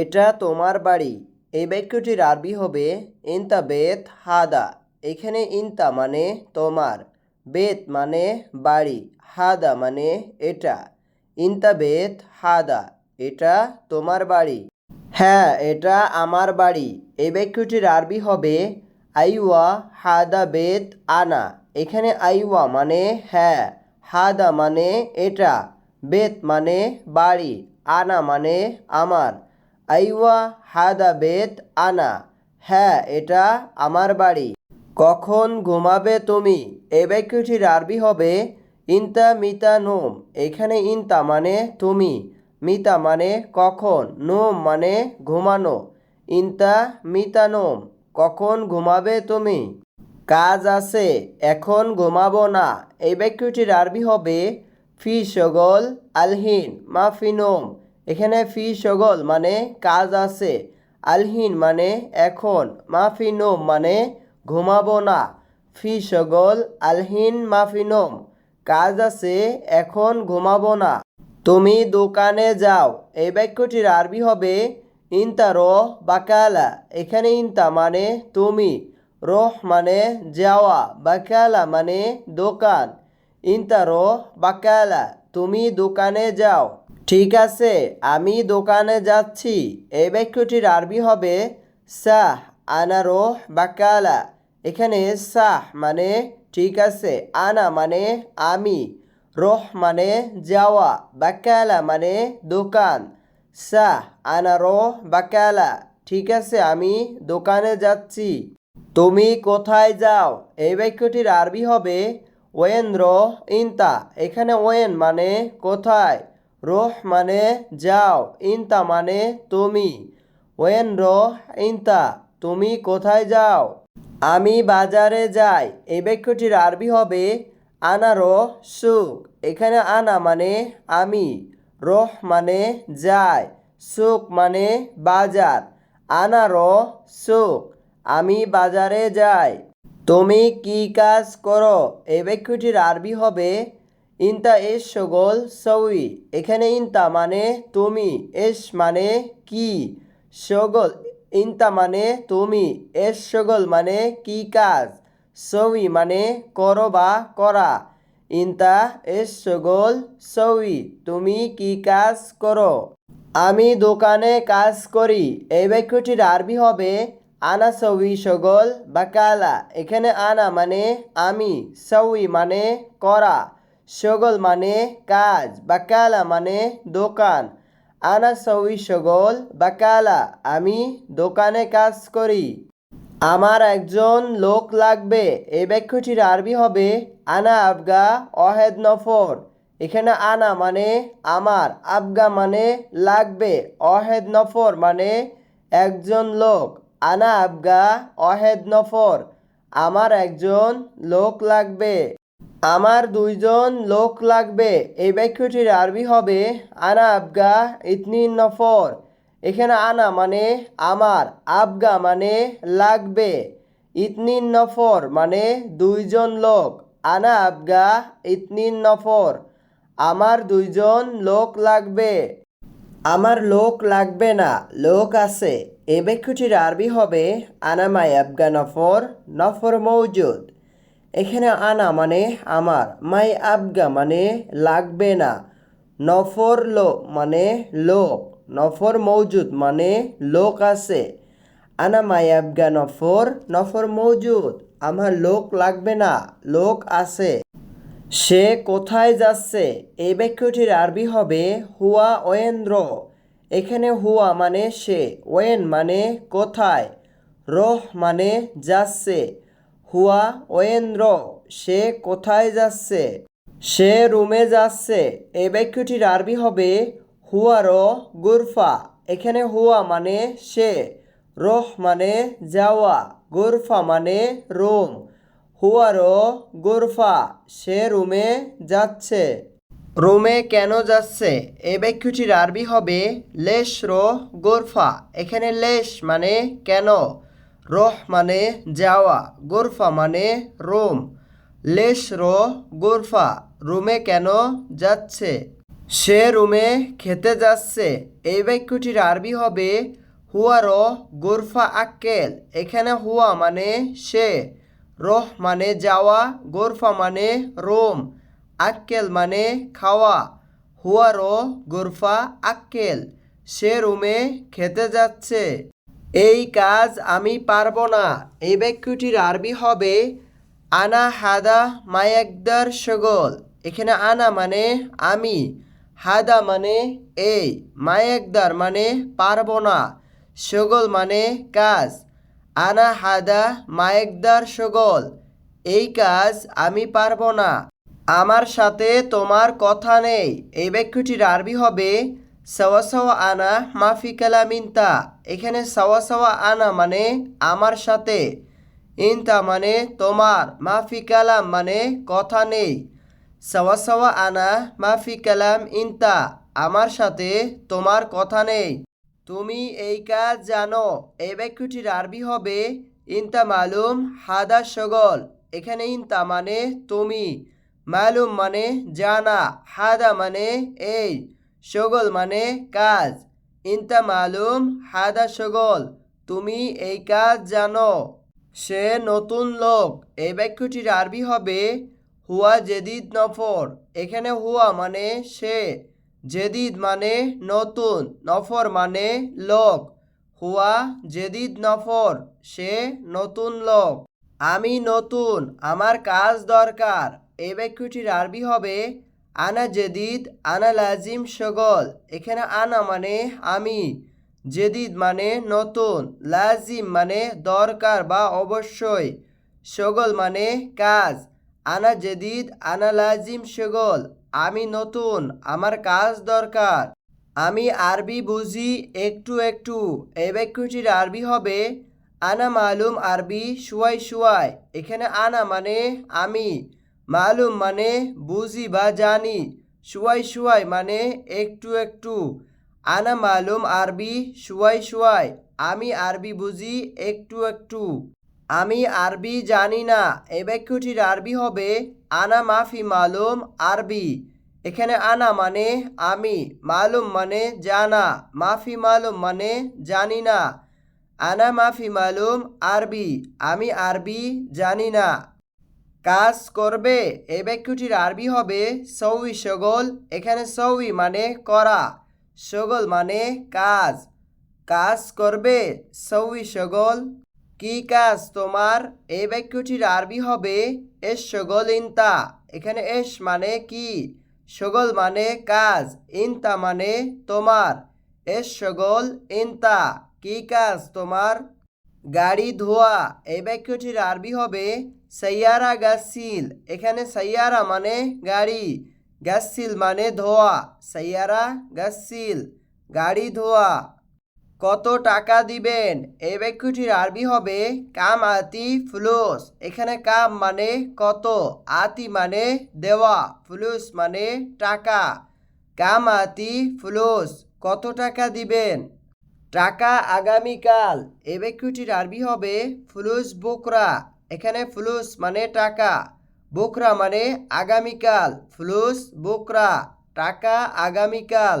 এটা তোমার বাড়ি। এই বাক্যটির আরবি হবে ইনতা বেত হাদা। এখানে ইনতা মানে তোমার, বেত মানে বাড়ি, হাদা মানে এটা। ইনতা বেত হাদা, এটা তোমার বাড়ি। হ্যাঁ এটা আমার বাড়ি। এই বাক্যটির আরবি হবে আইওয়া হাদা বেত আনা। এখানে আইওয়া মানে হ্যাঁ হাদা মানে এটা। বেত মানে বাড়ি, আনা মানে আমার। আইওয়া হাদা বেত আনা। হ্যাঁ এটা আমার বাড়ি। কখন ঘুমাবে তুমি? এই বাক্যটির আরবি হবে ইনতা মিতা নোম। এখানে ইনতা মানে তুমি, মিতা মানে কখন, নোম মানে ঘুমানো। ইনতা মিতা নোম, কখন ঘুমাবে তুমি? কাজ আছে, এখন ঘুমাবো না। এই বাক্যটির আরবি হবে ফি সগল আলহিন, মাফি নোম। এখানে ফি সগল মানে কাজ আছে, আলহিন মানে এখন মাফি নোম মানে ঘুমাবো না। ফি সগল, আলহিন মাফি নোম কাজ আছে, এখন ঘুমাবো না। তুমি দোকানে যাও, এই বাক্যটির আরবি হবে ইনতা রোহ বাকালা, এখানে ইনতা মানে তুমি, রোহ মানে যাওয়া, বাকালা মানে দোকান ইনতা রোহ বাকালা, তুমি দোকানে যাও। ঠিক আছে, আমি দোকানে যাচ্ছি। এই বাক্যটির আরবি হবে সাহ আনা রোহ বাকালা এখানে সাহ মানে ঠিক আছে, আনা মানে আমি। রোহ মানে যাওয়া বাকালা মানে দোকান। সাহ আনা রোহ বাকালা ঠিক আছে, আমি দোকানে যাচ্ছি। তুমি কোথায় যাও? এই বাক্যটির আরবি হবে ওয়েন রোহ ইনতা। এখানে ওয়েন মানে কোথায়? রোহ মানে যাও, ইনতা মানে তুমি। ওয়েন রোহ, ইনতা, তুমি কোথায় যাও? আমি বাজারে যাই, এই বাক্যটির আরবি হবে, আনা রোহ সুক এখানে আনা মানে আমি, রোহ মানে যায় সুক মানে বাজার। আনা রোহ সুক আমি বাজারে যাই। তুমি কি কাজ করো? এই বাক্যটির আরবি হবে ইনতা এস সগল সউই এখানে ইনতা মানে তুমি, এস মানে কি? সগল, ইনতা মানে তুমি, এস সগল মানে কি কাজ? সউই মানে করো বা করা। ইনতা এস সগল সউই তুমি কি কাজ করো? আমি দোকানে কাজ করি। এই বাক্যটির আরবি হবে, আনা সউই সগল বাকালা এখানে আনা মানে আমি সউই মানে করা। সগল মানে কাজ, বাকালা মানে দোকান। আনা সউই সগল, বাকালা, আমি দোকানে কাজ করি। আমার একজন লোক লাগবে এই বাক্যটির আরবি হবে, আনা আবগা অহেদ নফর। এখানে আনা মানে আমার, আবগা মানে লাগবে, অহেদ নফর মানে একজন লোক। আনা আবগা অহেদ নফর, আমার একজন লোক লাগবে। আমার দুইজন লোক লাগবে। এই বাক্যটির আরবি হবে, আনা আবগা ইতনি নফর। এখানে আনা মানে আমার আবগা মানে লাগবে। ইতনি নফর মানে দুইজন লোক। আনা আবগা ইতনি নফর আমার দুইজন লোক লাগবে। আমার লোক লাগবে না, লোক আছে। এই বাক্যটির আরবি হবে, আনা মাই আবগা নফর নফর মৌজুদ এখানে আনা মানে আমার, মাই আবগা মানে লাগবে না, নফর লো মানে লোক, নফর মৌজুদ মানে লোক আছে। আনা মাই আবগা নফর নফর মৌজুদ আমার লোক লাগবে না, লোক আছে। সে কোথায় যাচ্ছে? এই বাক্যটির আরবি হবে হুয়া ওয়েন্দ্র। এখানে হুয়া মানে সে, ওয়েন মানে কোথায়, রহ মানে যাচ্ছে। হুয়া ওয়েন্দ্র সে কোথায় যাচ্ছে? সে রুমে যাচ্ছে। এই বাক্যটির আরবি হবে হুয়ারো গুরফা। এখানে হুয়া মানে সে, রহ মানে যাওয়া, গুরফা মানে রুম। হুয়ারো গুরফা, সে রুমে যাচ্ছে। রুমে কেন যাচ্ছে? এই বাক্যটির আরবি হবে লেশ রো গোরফা। এখানে লেশ মানে কেন? রোহ মানে যাওয়া, গোরফা মানে রোম। লেশ রো, গোরফা, রুমে কেন যাচ্ছে? সে রুমে খেতে যাচ্ছে। এই বাক্যটির আরবি হবে হুয়ার গোরফা আক্কেল। এখানে হুয়া মানে সে, রহ মানে যাওয়া, গোরফা মানে রোম, আক্কেল মানে খাওয়া। হুয়ার গোরফা আক্কেল। সে রুমে খেতে যাচ্ছে। এই কাজ আমি পারব না। এই বাক্যটির আরবি হবে আনা হাদা মায়াকদার সগল। এখানে আনা মানে আমি, হাদা মানে এই, মায়াকদার মানে পারব না। সগল মানে কাজ, আনা হাদা মায়েকদার সগল। এই কাজ আমি পারব না। আমার সাথে তোমার কথা নেই। এই বাক্যটির আরবি হবে সাওয়া আনা মাফি কালামিনতা। এখানে সাওয়া আনা মানে আমার সাথে। ইনতা মানে তোমার, মাফি কালাম মানে কথা নেই। সাওয়া আনা মাফি কালাম ইনতা, আমার সাথে তোমার কথা নেই। তুমি এই কাজ জানো এই বাক্যটির আরবি হবে, ইনতা মালুম হাদা সগল। এখানে ইনতা মানে তুমি, মালুম মানে জানা, হাদা মানে এই। সগল মানে কাজ। ইনতা মালুম হাদা সগল তুমি এই কাজ জানো। সে নতুন লোক। এই বাক্যটির আরবি হবে, হুয়া জেদিদ নফর। এখানে হুয়া মানে সে, জেদিদ মানে নতুন, নফর মানে লোক। হুয়া জেদিদ নফর, সে নতুন লোক। আমি নতুন, আমার কাজ দরকার। এই বাক্যটির আরবি হবে আনা জেদিদ, আনা লাজিম, সগল। এখানে আনা মানে আমি, জেদিদ মানে নতুন, লাজিম মানে দরকার বা অবশ্যই, সগল মানে কাজ। আনা জেদিদ, আনা লাজিম, সগল, আমি নতুন, আমার কাজ দরকার। আমি আরবি বুঝি একটু একটু এই বাক্যটির আরবি হবে, আনা মালুম আরবি, শুয়াই শুয়াই। এখানে আনা মানে আমি মালুম মানে বুঝি বা জানি, শুয়াই শুয়াই মানে একটু একটু। আনা মালুম আরবি, শুয়াই শুয়াই, আমি আরবি বুঝি একটু একটু। আমি আরবি জানি না এই বাক্যটির আরবি হবে, আনা মাফি মালুম আরবি। এখানে আনা মানে আমি, মালুম মানে জানা, মাফি মালুম মানে জানি না। আনা মাফি মালুম আরবি, আমি আরবি জানি না। কাজ করবে এই বাক্যটির আরবি হবে সৌই, সগল। এখানে সৌই মানে করা, সগল মানে কাজ। কাজ করবে সৌই, সগল। কি কাজ তোমার? এই বাক্যটির আরবি হবে এস, সগল, ইনতা। এখানে এস মানে কি? সগল মানে কাজ, ইনতা মানে তোমার। এস, সগল, ইনতা। কি কাজ তোমার? গাড়ি ধোয়া, এই বাক্যটির আরবি হবে সাইয়ারা গাসিল। এখানে সাইয়ারা মানে গাড়ি, গাসিল মানে ধোয়া, সাইয়ারা গাসিল, গাড়ি ধোয়া। কত টাকা দিবেন? এই বাক্যটির আরবি হবে কাম আতি ফুলুস। এখানে কাম মানে কত, আতি মানে দেওয়া, ফুলুস মানে টাকা। কাম আতি ফুলুস, কত টাকা দিবেন? টাকা আগামীকাল এ বাক্যটির আরবি হবে ফুলুস বোকরা। এখানে ফুলুস মানে টাকা, বোকরা মানে আগামীকাল, ফুলুস বোকরা, টাকা আগামীকাল।